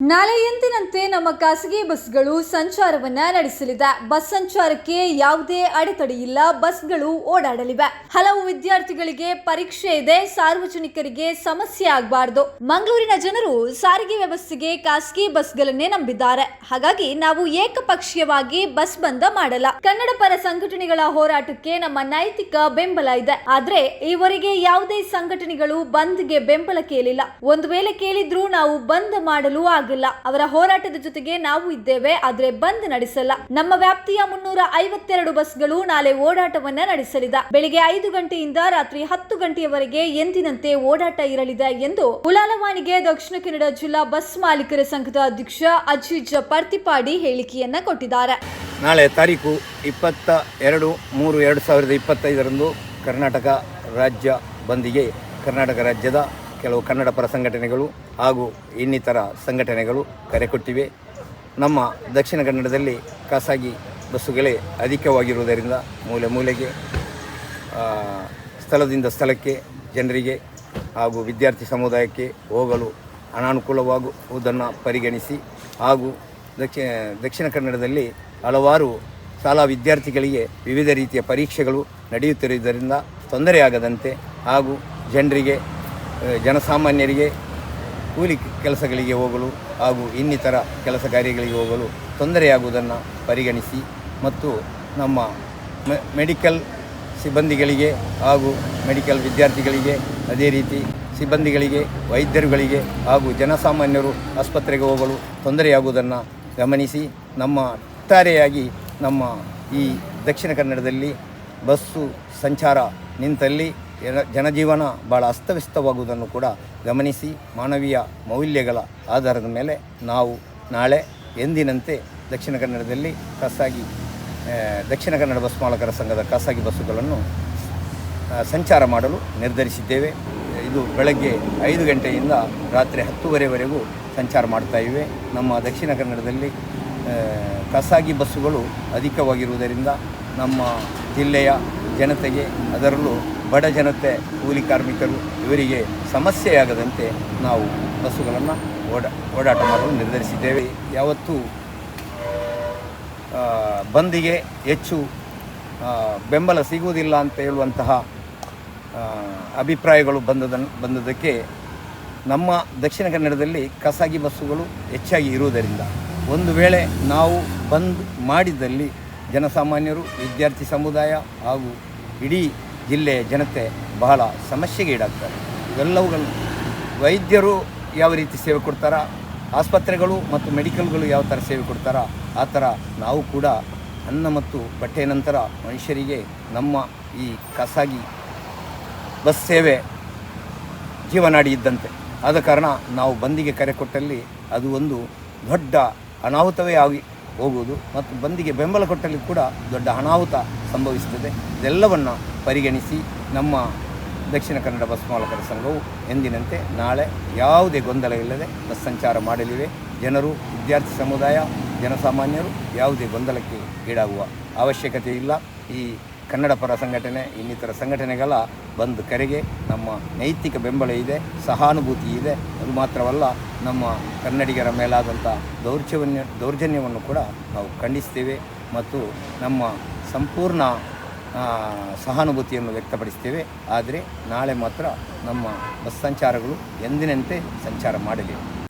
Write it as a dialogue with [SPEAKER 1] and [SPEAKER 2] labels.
[SPEAKER 1] ನಾಳೆ ಎಂದಿನಂತೆ ನಮ್ಮ ಖಾಸಗಿ ಬಸ್ಗಳು ಸಂಚಾರವನ್ನ ನಡೆಸಲಿದೆ. ಬಸ್ ಸಂಚಾರಕ್ಕೆ ಯಾವುದೇ ಅಡೆತಡೆಯಿಲ್ಲ ಬಸ್ಗಳು ಓಡಾಡಲಿವೆ. ಹಲವು ವಿದ್ಯಾರ್ಥಿಗಳಿಗೆ ಪರೀಕ್ಷೆ ಇದೆ, ಸಾರ್ವಜನಿಕರಿಗೆ ಸಮಸ್ಯೆ ಆಗಬಾರದು. ಮಂಗಳೂರಿನ ಜನರು ಸಾರಿಗೆ ವ್ಯವಸ್ಥೆಗೆ ಖಾಸಗಿ ಬಸ್ಗಳನ್ನೇ ನಂಬಿದ್ದಾರೆ. ಹಾಗಾಗಿ ನಾವು ಏಕಪಕ್ಷೀಯವಾಗಿ ಬಸ್ ಬಂದ ಮಾಡಲ್ಲ. ಕನ್ನಡ ಪರ ಸಂಘಟನೆಗಳ ಹೋರಾಟಕ್ಕೆ ನಮ್ಮ ನೈತಿಕ ಬೆಂಬಲ ಇದೆ. ಆದ್ರೆ ಈವರೆಗೆ ಯಾವುದೇ ಸಂಘಟನೆಗಳು ಬಂದ್ಗೆ ಬೆಂಬಲ ಕೇಳಿಲ್ಲ. ಒಂದು ವೇಳೆ ಕೇಳಿದ್ರೂ ನಾವು ಬಂದ್ ಮಾಡಲು ಆಗಿಲ್ಲ. ಅವರ ಹೋರಾಟದ ಜೊತೆಗೆ ನಾವು ಇದ್ದೇವೆ, ಆದ್ರೆ ಬಂದ್ ನಡೆಸಲ್ಲ. ನಮ್ಮ ವ್ಯಾಪ್ತಿಯ ಮುನ್ನೂರ ಐವತ್ತೆರಡು ಬಸ್ಗಳು ನಾಳೆ ಓಡಾಟವನ್ನ ನಡೆಸಲಿದೆ. ಬೆಳಿಗ್ಗೆ ಐದು ಗಂಟೆಯಿಂದ ರಾತ್ರಿ ಹತ್ತು ಗಂಟೆಯವರೆಗೆ ಎಂದಿನಂತೆ ಓಡಾಟ ಇರಲಿದೆ ಎಂದು ಉಲಾಲವಾಣಿಗೆ ದಕ್ಷಿಣ ಕನ್ನಡ ಜಿಲ್ಲಾ ಬಸ್ ಮಾಲೀಕರ ಸಂಘದ ಅಧ್ಯಕ್ಷ ಅಜಿಜ್ ಪರ್ತಿಪಾಡಿ ಹೇಳಿಕೆಯನ್ನ ಕೊಟ್ಟಿದ್ದಾರೆ.
[SPEAKER 2] ನಾಳೆ ತಾರೀಕು ಇಪ್ಪತ್ತ ಎರಡು ಮೂರು ಎರಡು ಸಾವಿರದ ಇಪ್ಪತ್ತೈದರಂದು ಕರ್ನಾಟಕ ರಾಜ್ಯ ಬಂದಿಗೆ ಕರ್ನಾಟಕ ರಾಜ್ಯದ ಕೆಲವು ಕನ್ನಡ ಪರ ಸಂಘಟನೆಗಳು ಹಾಗೂ ಇನ್ನಿತರ ಸಂಘಟನೆಗಳು ಕರೆ ಕೊಟ್ಟಿವೆ. ನಮ್ಮ ದಕ್ಷಿಣ ಕನ್ನಡದಲ್ಲಿ ಖಾಸಗಿ ಬಸ್ಸುಗಳೇ ಅಧಿಕವಾಗಿರುವುದರಿಂದ ಮೂಲೆ ಮೂಲೆಗೆ ಸ್ಥಳದಿಂದ ಸ್ಥಳಕ್ಕೆ, ಜನರಿಗೆ ಹಾಗೂ ವಿದ್ಯಾರ್ಥಿ ಸಮುದಾಯಕ್ಕೆ ಹೋಗಲು ಅನಾನುಕೂಲವಾಗುವುದನ್ನು ಪರಿಗಣಿಸಿ ಹಾಗೂ ದಕ್ಷಿಣ ದಕ್ಷಿಣ ಕನ್ನಡದಲ್ಲಿ ಹಲವಾರು ಶಾಲಾ ವಿದ್ಯಾರ್ಥಿಗಳಿಗೆ ವಿವಿಧ ರೀತಿಯ ಪರೀಕ್ಷೆಗಳು ನಡೆಯುತ್ತಿರುವುದರಿಂದ ತೊಂದರೆಯಾಗದಂತೆ ಹಾಗೂ ಜನರಿಗೆ ಜನಸಾಮಾನ್ಯರಿಗೆ ಕೂಲಿ ಕೆಲಸಗಳಿಗೆ ಹೋಗಲು ಹಾಗೂ ಇನ್ನಿತರ ಕೆಲಸ ಕಾರ್ಯಗಳಿಗೆ ಹೋಗಲು ತೊಂದರೆಯಾಗುವುದನ್ನು ಪರಿಗಣಿಸಿ ಮತ್ತು ನಮ್ಮ ಮೆಡಿಕಲ್ ಸಿಬ್ಬಂದಿಗಳಿಗೆ ಹಾಗೂ ಮೆಡಿಕಲ್ ವಿದ್ಯಾರ್ಥಿಗಳಿಗೆ ಅದೇ ರೀತಿ ಸಿಬ್ಬಂದಿಗಳಿಗೆ, ವೈದ್ಯರುಗಳಿಗೆ ಹಾಗೂ ಜನಸಾಮಾನ್ಯರು ಆಸ್ಪತ್ರೆಗೆ ಹೋಗಲು ತೊಂದರೆಯಾಗುವುದನ್ನು ಗಮನಿಸಿ ನಮ್ಮ ಒಟ್ಟಾರೆಯಾಗಿ ನಮ್ಮ ಈ ದಕ್ಷಿಣ ಕನ್ನಡದಲ್ಲಿ ಬಸ್ಸು ಸಂಚಾರ ನಿಂತಲ್ಲಿ ಜನಜೀವನ ಭಾಳ ಅಸ್ತವ್ಯಸ್ತವಾಗುವುದನ್ನು ಕೂಡ ಗಮನಿಸಿ ಮಾನವೀಯ ಮೌಲ್ಯಗಳ ಆಧಾರದ ಮೇಲೆ ನಾವು ನಾಳೆ ಎಂದಿನಂತೆ ದಕ್ಷಿಣ ಕನ್ನಡದಲ್ಲಿ ಖಾಸಗಿ ದಕ್ಷಿಣ ಕನ್ನಡ ಬಸ್ ಮಾಲಕರ ಸಂಘದ ಖಾಸಗಿ ಬಸ್ಸುಗಳನ್ನು ಸಂಚಾರ ಮಾಡಲು ನಿರ್ಧರಿಸಿದ್ದೇವೆ. ಇದು ಬೆಳಗ್ಗೆ ಐದು ಗಂಟೆಯಿಂದ ರಾತ್ರಿ ಹತ್ತುವರೆವರೆಗೂ ಸಂಚಾರ ಮಾಡ್ತಾ ಇವೆ. ನಮ್ಮ ದಕ್ಷಿಣ ಕನ್ನಡದಲ್ಲಿ ಖಾಸಗಿ ಬಸ್ಸುಗಳು ಅಧಿಕವಾಗಿರುವುದರಿಂದ ನಮ್ಮ ಜಿಲ್ಲೆಯ ಜನತೆಗೆ ಅದರಲ್ಲೂ ಬಡ ಜನತೆ, ಕೂಲಿ ಕಾರ್ಮಿಕರು ಇವರಿಗೆ ಸಮಸ್ಯೆಯಾಗದಂತೆ ನಾವು ಬಸ್ಸುಗಳನ್ನು ಓಡ, ಓಡಾಟ ಮಾಡಲು ನಿರ್ಧರಿಸಿದ್ದೇವೆ. ಯಾವತ್ತೂ ಬಂದಿಗೆ ಹೆಚ್ಚು ಬೆಂಬಲ ಸಿಗುವುದಿಲ್ಲ ಅಂತ ಹೇಳುವಂತಹ ಅಭಿಪ್ರಾಯಗಳು ಬಂದದ ಬಂದದಕ್ಕೆ ನಮ್ಮ ದಕ್ಷಿಣ ಕನ್ನಡದಲ್ಲಿ ಖಾಸಗಿ ಬಸ್ಸುಗಳು ಹೆಚ್ಚಾಗಿ ಇರುವುದರಿಂದ ಒಂದು ವೇಳೆ ನಾವು ಬಂದ್ ಮಾಡಿದಲ್ಲಿ ಜನಸಾಮಾನ್ಯರು, ವಿದ್ಯಾರ್ಥಿ ಸಮುದಾಯ ಹಾಗೂ ಇಡೀ ಜಿಲ್ಲೆಯ ಜನತೆ ಬಹಳ ಸಮಸ್ಯೆಗೆ ಈಡಾಗ್ತಾರೆ. ಇವೆಲ್ಲವುಗಳು ವೈದ್ಯರು ಯಾವ ರೀತಿ ಸೇವೆ ಕೊಡ್ತಾರ, ಆಸ್ಪತ್ರೆಗಳು ಮತ್ತು ಮೆಡಿಕಲ್ಗಳು ಯಾವ ಥರ ಸೇವೆ ಕೊಡ್ತಾರೋ, ಆ ಥರ ನಾವು ಕೂಡ ಅನ್ನ ಮತ್ತು ಬಟ್ಟೆಯ ನಂತರ ಮನುಷ್ಯರಿಗೆ ನಮ್ಮ ಈ ಖಾಸಗಿ ಬಸ್ ಸೇವೆ ಜೀವನಾಡಿ ಇದ್ದಂತೆ. ಆದ ಕಾರಣ ನಾವು ಬಂದಿಗೆ ಕರೆ ಕೊಟ್ಟಲ್ಲಿ ಅದು ಒಂದು ದೊಡ್ಡ ಅನಾಹುತವೇ ಆಗಿ ಹೋಗುವುದು ಮತ್ತು ಬಂದಿಗೆ ಬೆಂಬಲ ಕೊಟ್ಟಲ್ಲಿ ಕೂಡ ದೊಡ್ಡ ಅನಾಹುತ ಸಂಭವಿಸುತ್ತದೆ ಇದೆಲ್ಲವನ್ನು ಪರಿಗಣಿಸಿ ನಮ್ಮ ದಕ್ಷಿಣ ಕನ್ನಡ ಬಸ್ ಮಾಲಕರ ಸಂಘವು ಎಂದಿನಂತೆ ನಾಳೆ ಯಾವುದೇ ಗೊಂದಲ ಇಲ್ಲದೆ ಬಸ್ ಸಂಚಾರ ಮಾಡಲಿವೆ. ಜನರು, ವಿದ್ಯಾರ್ಥಿ ಸಮುದಾಯ, ಜನಸಾಮಾನ್ಯರು ಯಾವುದೇ ಗೊಂದಲಕ್ಕೆ ಈಡಾಗುವ ಅವಶ್ಯಕತೆ ಇಲ್ಲ. ಈ ಕನ್ನಡ ಪರ ಸಂಘಟನೆ, ಇನ್ನಿತರ ಸಂಘಟನೆಗಳ ಬಂದು ಕರೆಗೆ ನಮ್ಮ ನೈತಿಕ ಬೆಂಬಲ ಇದೆ, ಸಹಾನುಭೂತಿ ಇದೆ. ಅದು ಮಾತ್ರವಲ್ಲ, ನಮ್ಮ ಕನ್ನಡಿಗರ ಮೇಲಾದಂಥ ದೌರ್ಜನ್ಯ, ದೌರ್ಜನ್ಯವನ್ನು ಕೂಡ ನಾವು ಖಂಡಿಸ್ತೇವೆ. ಮತ್ತು ನಮ್ಮ ಸಂಪೂರ್ಣ ಸಹಾನುಭೂತಿಯನ್ನು ವ್ಯಕ್ತಪಡಿಸ್ತೇವೆ. ಆದರೆ ನಾಳೆ ಮಾತ್ರ ನಮ್ಮ ಬಸ್ ಸಂಚಾರಗಳು ಎಂದಿನಂತೆ ಸಂಚಾರ ಮಾಡಲಿವೆ